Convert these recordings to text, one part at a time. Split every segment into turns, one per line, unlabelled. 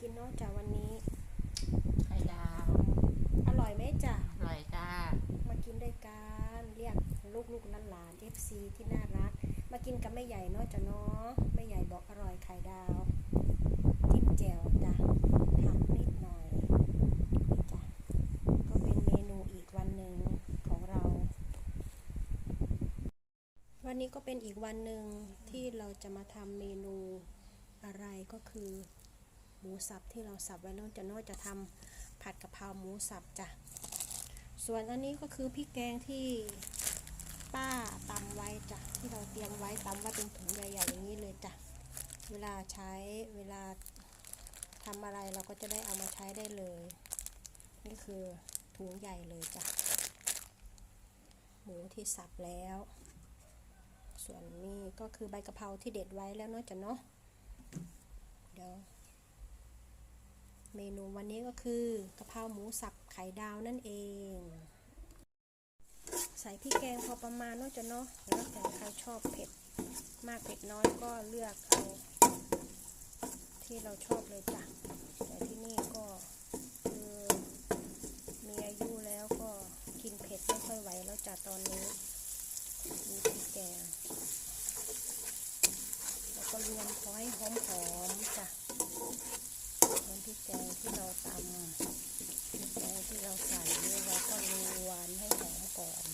กินเนาะจ้ะวันนี้
ไข่ดาว
อร่อยไหมจ้ะ
อร่อยจ้า
มากินด้วยกันเรียกลูกลูกหลานหลาน FC ที่น่ารัก มากินกับแม่ใหญ่เนาะจ้ะเนาะแม่ใหญ่บอกอร่อยไข่ดาวจิ้มแจ่วจ้ะผักนิดหน่อยนี่จ้ะก็เป็นเมนูอีกวันหนึ่งของเรา วันนี้ก็เป็นอีกวันหนึ่งที่เราจะมาทำเมนูอะไรก็คือห มูสับที่เราสับไว้แล้วจะเนอกจะทำผัดกะเพราหมูสับจ้ะ ส่วนอันนี้ก็คือพริกแกงที่ป้าตำไว้จ้ะที่เราเตรียมไว้ตำไว้เป็นถุงใหญ่ๆอย่างนี้เลยจ้ะ เวลาใช้เวลาทำอะไรเราก็จะได้เอามาใช้ได้เลย นี่คือถุงใหญ่เลยจ้ะ หมูที่สับแล้ว ส่วนนี้ก็คือใบกะเพราที่เด็ดไว้แล้วเนาะจ้ะเนาะเดี๋ยว เมนูวันนี้ก็คือกะเพราหมูสับไข่ดาวนั่นเอง ใส่พริกแกงพอประมาณเนาะจ้ะเนาะแล้วแต่ใครชอบเผ็ด มากเผ็ดน้อยก็เลือกเอาที่เราชอบเลยจ้ะแต่ที่นี่ก็คือมีอายุแล้วก็กินเผ็ดไม่ค่อยไหวแล้วจ้ะตอนนี้มีพริกแกงแล้วก็รวมพอให้หอมๆจ้ะ น้ำพริกแกงที่เราตำพริกแกงที่เราใส่เนี่ยเราก็รวนให้หอมก่อน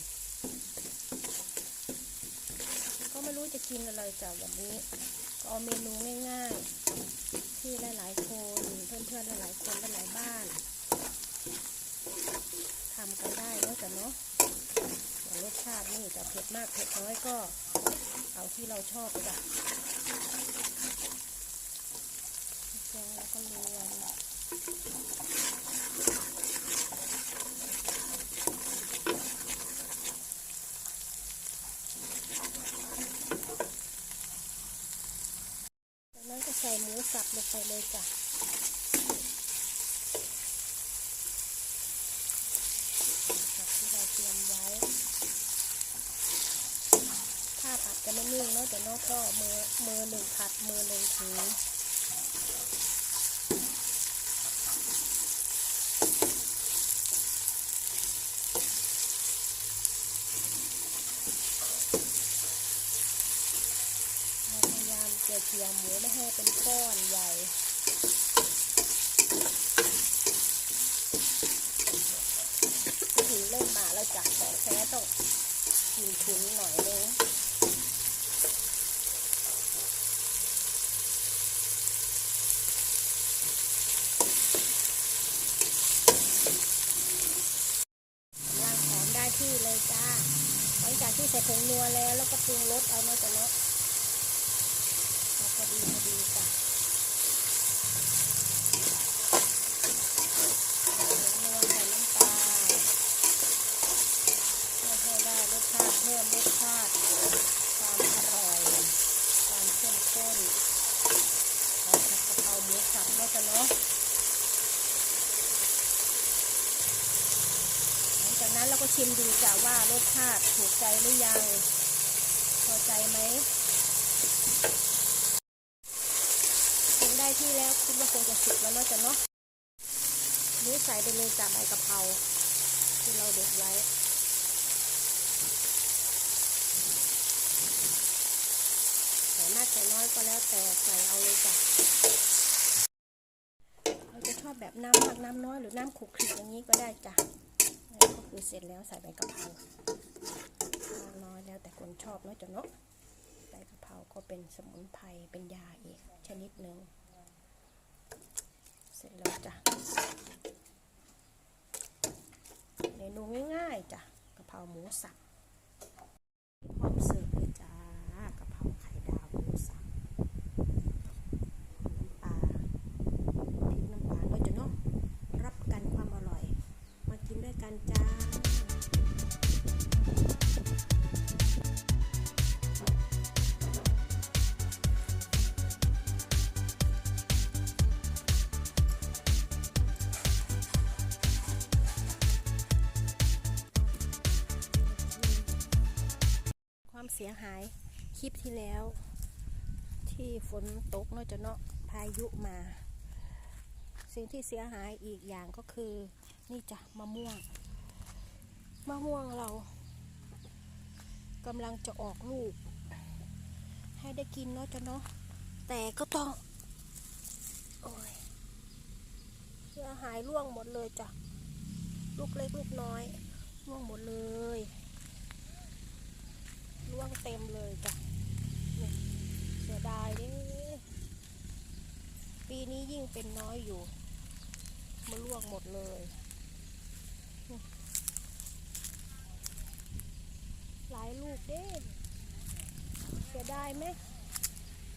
ก็ไม่รู้จะ กินอะไรจากวันนี้ก็เอาเมนูง่าย ๆ ที่หลายๆคนเพื่อนๆหลายๆคนหลายๆบ้านทำกันได้แล้วแต่เนาะส่วนรสชาตินี่จะเผ็ดมากเผ็ดน้อยก็ เอาที่เราชอบจ้ะ แกงแล้วก็รวนจากนั้นก็ใสับลงไปเลยจ้ะสับที่เราเตรียมไว้ ถ้าผัดจะไม่นิ่งเนาะแต่นอกก็มือมือหนึ่งผัดมือหนึ่งถือ เราพ ยายามเกลี่ยหมูไม่ให้เป็นก้อนใหญ่ถึงเริ่มมาแล้วจากของแท้ต้องกินทุนหน่อยนึงรังหอมได้ที่เลยจ้า หลังจากที่ใส่ผงนัวแล้วแล้วก็ปรุงรสเอาเนาะจ้ะเนาะเอาพอดีพอดีจ้ะใส่ผงนัวใส่น้ำปลาเพื่อให้ได้รสชาติเพิ่มรสชาติความอร่อยความเข้มข้นของผัดกะเพราหมูสับเนาะจ้ะเนาะหลังจาก นั้นเราก็ชิมดูจ้ะว่ารสชาติถูกใจหรือยัง พอใจไหมปรุงได้ที่แล้วคิดว่าคงจะสุกแล้วเนาะจ้ะเนาะนี่ใส่ไปเลยจ้ะใบกะเพราที่เราเด็ดไว้ใส่มากใส่น้อยก็แล้วแต่ใส่เอาเลยจ้ะเราจะชอบแบบน้ำมากน้ำน้อยหรือน้ำขลุกคลิกอย่างนี้ก็ได้จ้ะ คือเสร็จแล้วใส่ใบกะเพราน้อยแล้วแต่คนชอบเนาะจ้ะเนาะใบกะเพราก็เป็นสมุนไพรเป็นยาอีกชนิดหนึ่งเสร็จแล้วจ้ะเมนูง่ายๆจ้ะกะเพราหมูสับ ความเสียหายคลิปที่แล้ว ที่ฝนตกนาะจะเนาะพายุมา สิ่งที่เสียหายอีกอย่างก็คือ นี่จ้ะมะม่วง มะม่วงเรากำลังจะออกลูก ให้ได้กินเนาะจ้ะเนาะแต่ก็ต้องโอ้ยเสียหายร่วงหมดเลยจ้ะลูกเล็กลูกน้อยร่วงหมดเลย ร่วงเต็มเลยจ้ะเสียดายเด้ปีนี้ยิ่งเป็นน้อยอยู่ มันร่วงหมดเลยหลายลูกเด้เสียดายไหม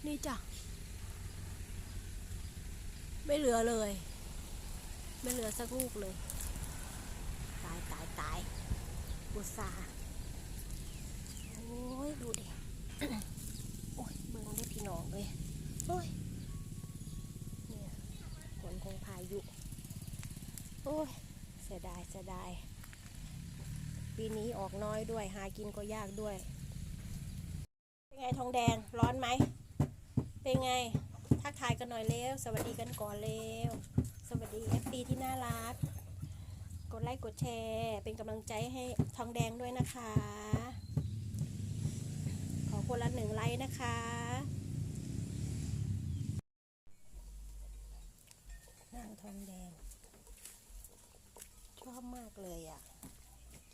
นี่จ้ะ ไม่เหลือเลย ไม่เหลือสักลูกเลย ตายตายตายอุตส่าห์ ยเสียดายเสียดาย ปีนี้ออกน้อยด้วย หากินก็ยากด้วย เป็นไงทองแดงร้อนไหม เป็นไง ทักทายกันหน่อยเร็ว สวัสดีกันก่อนเร็ว สวัสดี FP ที่น่ารัก กดไลค์กดแชร์ เป็นกำลังใจให้ทองแดงด้วยนะคะ ขอคนละหนึ่งไลค์นะคะนางทองแดง อบมากเลยอะ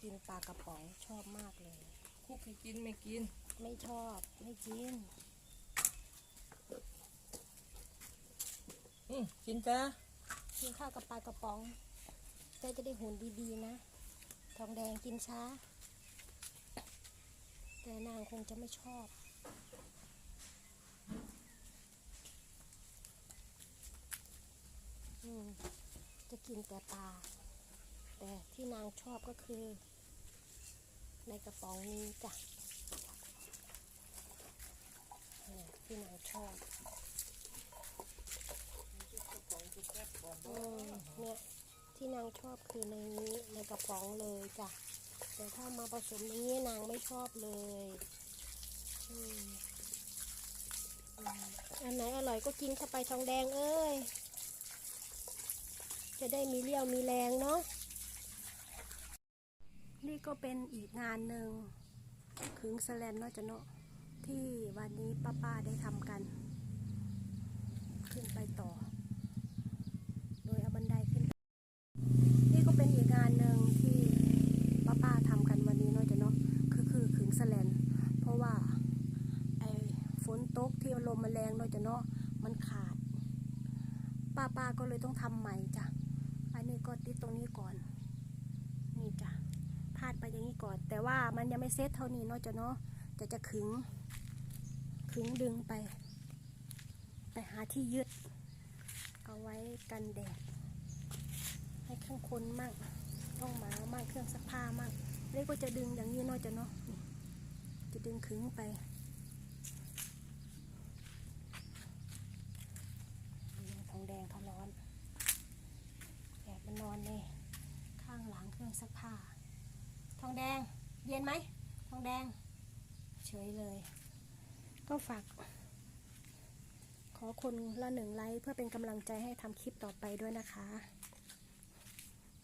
กินปลากระป๋องชอบมากเลย
คุกให้กินไม่กิน
ไม่ชอบไม่กิน
อืมกินจ้า
กินข้าวกับปลากระป๋องเจ๊จะได้หุ่นดีๆนะ ทองแดงกินช้า แต่นางคงจะไม่ชอบอืมจะกินแต่ปลา แต่ที่นางชอบก็คือ ในกระป๋องนี้จ้ะที่นางชอบเนี่ยที่นางชอบคือในนี้ในกระป๋องเลยจ้ะแต่ถ้ามาผสมในนี้นางไม่ชอบเลยอันไหนอร่อยก็กินเข้าไปทองแดงเอ้ย จะได้มีเรี่ยวมีแรงเนาะ นี่ก็เป็นอีกงานหนึ่งขึงสแลนเนาะจะเนาะที่วันนี้ป้าๆได้ทำกัน ขึ้นไปต่อ โดยเอาบันไดขึ้น นี่ก็เป็นอีกงานหนึ่งที่ป้าป้าทำกันวันนี้เนาะจะเนาะคือคือขึงสแลนเพราะว่าไอ้ฝนตกที่ลมมันแรงเนาะจะเนาะมันขาด ป้าป้าก็เลยต้องทำใหม่จ้ะอันนี้ก็ติดตรงนี้ก่อน พาดไปอย่างนี้ก่อน แต่ว่ามันยังไม่เซ็ตเท่านี้เนาะจ้ะเนาะจะจะขึงขึงดึงไป ไปหาที่ยึด เอาไว้กันแดด ให้ข้างคนมากต้องหมามางเครื่องซักผ้ามากเล็กก็จะดึงอย่างนี้เนาะจะเนาะจะดึงขึงไปนี่ทองแดงเขาร้อนแอบมันนอนในข้างหลังเครื่องซักผ้า ท องแดง เย็นไหมทองแดง เฉยเลย ก็ฝาก ขอคนละหนึ่งไลค์เพื่อเป็นกำลังใจให้ทำคลิปต่อไปด้วยนะคะ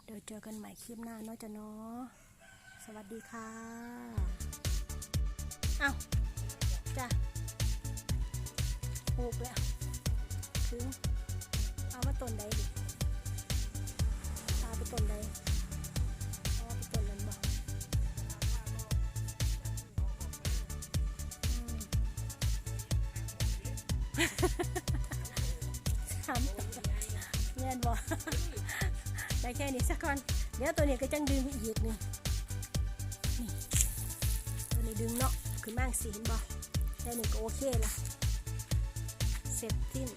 เดี๋ยวเจอกันใหม่คลิปหน้าเนาะจะเนาะสวัสดีค่ะเอาจ้ะปลูกแล้วถึงเอามาต้นใดดิเอาไปต้นใด ทำเงินบ่ได้แค่นี้สักก่อน เดี๋ยวตัวนี้ก็จังดึงอีกนี่นี่ตัวนี้ดึงเนาะคือมั่งสีเห็นบ่แค่นี้ก็โอเคละเสร็จทิ้น